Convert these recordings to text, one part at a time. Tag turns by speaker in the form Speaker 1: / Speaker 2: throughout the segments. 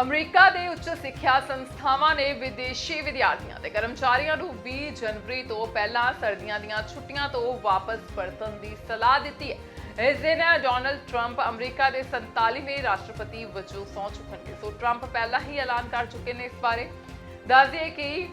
Speaker 1: America ਦੇ ਉੱਚ ਸਿੱਖਿਆ ਸੰਸਥਾਵਾਂ ਨੇ ਵਿਦੇਸ਼ੀ ਵਿਦਿਆਰਥੀਆਂ ਤੇ ਕਰਮਚਾਰੀਆਂ ਨੂੰ 20 ਜਨਵਰੀ ਤੋਂ ਪਹਿਲਾਂ ਸਰਦੀਆਂ ਦੀਆਂ ਛੁੱਟੀਆਂ ਤੋਂ ਵਾਪਸ ਪਰਤਣ ਦੀ ਸਲਾਹ ਦਿੱਤੀ ਹੈ। ਇਸ ਦਿਨ ਡੋਨਲਡ ਟਰੰਪ ਅਮਰੀਕਾ ਦੇ 47ਵੇਂ ਰਾਸ਼ਟਰਪਤੀ ਵਜੋਂ ਸਹੁੰ ਚੁੱਕਣਗੇ। ਸੋ ਟਰੰਪ ਪਹਿਲਾਂ ਹੀ ਐਲਾਨ ਕਰ ਚੁੱਕੇ ਨੇ ਇਸ ਬਾਰੇ। ਦੱਸ ਦਈਏ ਕਿ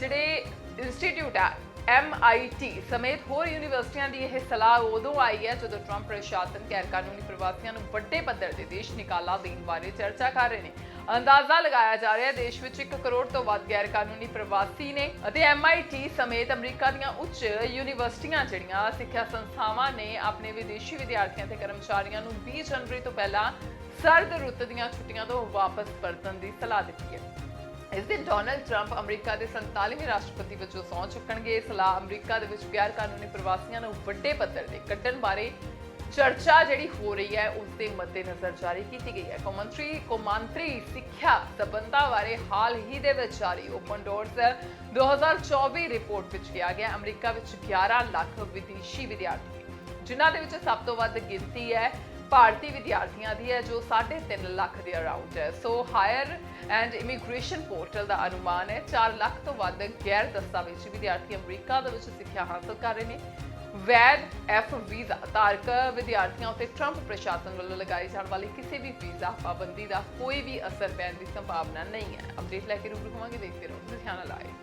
Speaker 1: ਜਿਹੜੇ ਇੰਸਟੀਚਿਊਟ ਹੈ MIT ਸਮੇਤ ਹੋਰ ਯੂਨੀਵਰਸਿਟੀਆਂ ਦੀ ਇਹ ਸਲਾਹ ਉਦੋਂ ਆਈ ਹੈ ਜਦੋਂ ਟਰੰਪ ਪ੍ਰਸ਼ਾਸਨ ਗੈਰ ਕਾਨੂੰਨੀ ਪ੍ਰਵਾਸੀਆਂ ਨੂੰ ਵੱਡੇ ਪੱਧਰ ਦੇ ਦੇਸ਼ ਨਿਕਾਲਾ ਦੇਣ ਬਾਰੇ ਚਰਚਾ ਕਰ ਰਹੇ ਨੇ। ਅੰਦਾਜ਼ਾ ਲਗਾਇਆ ਜਾ ਰਿਹਾ ਹੈ ਦੇਸ਼ ਵਿੱਚ 1 ਕਰੋੜ ਤੋਂ ਵੱਧ ਗੈਰ ਕਾਨੂੰਨੀ ਪ੍ਰਵਾਸੀ ਨੇ ਅਤੇ MIT ਸਮੇਤ ਅਮਰੀਕਾ ਦੀਆਂ ਉੱਚ ਯੂਨੀਵਰਸਿਟੀਆਂ ਜਿਹੜੀਆਂ ਸਿੱਖਿਆ ਸੰਸਥਾਵਾਂ ਨੇ ਆਪਣੇ ਵਿਦੇਸ਼ੀ ਵਿਦਿਆਰਥੀਆਂ ਤੇ ਕਰਮਚਾਰੀਆਂ ਨੂੰ 20 ਜਨਵਰੀ ਤੋਂ ਪਹਿਲਾਂ ਸਰਦ ਰੁੱਤ ਦੀਆਂ ਛੁੱਟੀਆਂ ਤੋਂ ਵਾਪਸ ਪਰਤਣ ਦੀ ਸਲਾਹ ਦਿੱਤੀ ਹੈ। ਇਸ ਦਿਨ ਡੋਨਲਡ ਟਰੰਪ ਅਮਰੀਕਾ ਦੇ 47ਵੇਂ ਰਾਸ਼ਟਰਪਤੀ ਵਜੋਂ ਸਹੁੰ ਚੁੱਕਣਗੇ। ਸਲਾਹ ਅਮਰੀਕਾ ਦੇ ਵਿੱਚ ਗੈਰ ਕਾਨੂੰਨੀ ਪ੍ਰਵਾਸੀਆਂ ਨੂੰ ਵੱਡੇ ਪੱਧਰ ਤੇ ਕੱਢਣ ਬਾਰੇ ਚਰਚਾ ਜਿਹੜੀ ਹੋ ਰਹੀ ਹੈ ਉਸ ਦੇ ਮੱਦੇਨਜ਼ਰ ਜਾਰੀ ਕੀਤੀ ਗਈ ਹੈ। ਕੌਮਾਂਤਰੀ ਕੌਮਾਂਤਰੀ ਸਿੱਖਿਆ ਸਬੰਧਾਂ ਬਾਰੇ ਹਾਲ ਹੀ ਦੇ ਵਿੱਚ ਜਾਰੀ ਓਪਨ ਡੋਰਸ 2024 ਰਿਪੋਰਟ ਵਿੱਚ ਕਿਹਾ ਗਿਆ। ਅਮਰੀਕਾ ਵਿੱਚ 11 ਲੱਖ ਵਿਦੇਸ਼ੀ ਵਿਦਿਆਰਥੀ ਨੇ, ਜਿਨ੍ਹਾਂ ਦੇ ਵਿੱਚ ਸਭ ਤੋਂ ਵੱਧ ਗਿਣਤੀ ਹੈ ਭਾਰਤੀ ਵਿਦਿਆਰਥੀਆਂ ਦੀ ਹੈ, ਜੋ 3.5 ਲੱਖ ਦੇ ਅਰਾਊਂਡ ਹੈ। So higher and immigration portal ਦਾ ਅਨੁਮਾਨ ਹੈ 4 ਲੱਖ ਤੋਂ ਵੱਧ ਗੈਰ ਦਸਤਾਵੇਜ਼ੀ ਵਿਦਿਆਰਥੀ ਅਮਰੀਕਾ ਦੇ ਵਿੱਚ ਸਿੱਖਿਆ ਹਾਸਲ ਕਰ ਰਹੇ ਨੇ। ਵੈਦ, ਐਫ ਵੀਜ਼ਾ, ਧਾਰਕ ਵਿਦਿਆਰਥੀਆਂ ਉੱਤੇ ਟਰੰਪ ਪ੍ਰਸ਼ਾਸਨ ਵੱਲੋਂ ਲਗਾਈ ਜਾਣ ਵਾਲੀ ਕਿਸੇ ਵੀ ਵੀਜ਼ਾ ਪਾਬੰਦੀ ਦਾ ਕੋਈ ਵੀ ਅਸਰ ਪੈਣ ਦੀ ਸੰਭਾਵਨਾ ਨਹੀਂ ਹੈ। ਅਪਡੇਟ ਲੈ ਕੇ ਰੂਬਰੂ ਹੋਵਾਂਗੇ, ਦੇਖਦੇ ਰਹੋ। ਲੁਧਿਆਣਾ ਲਾਈਵ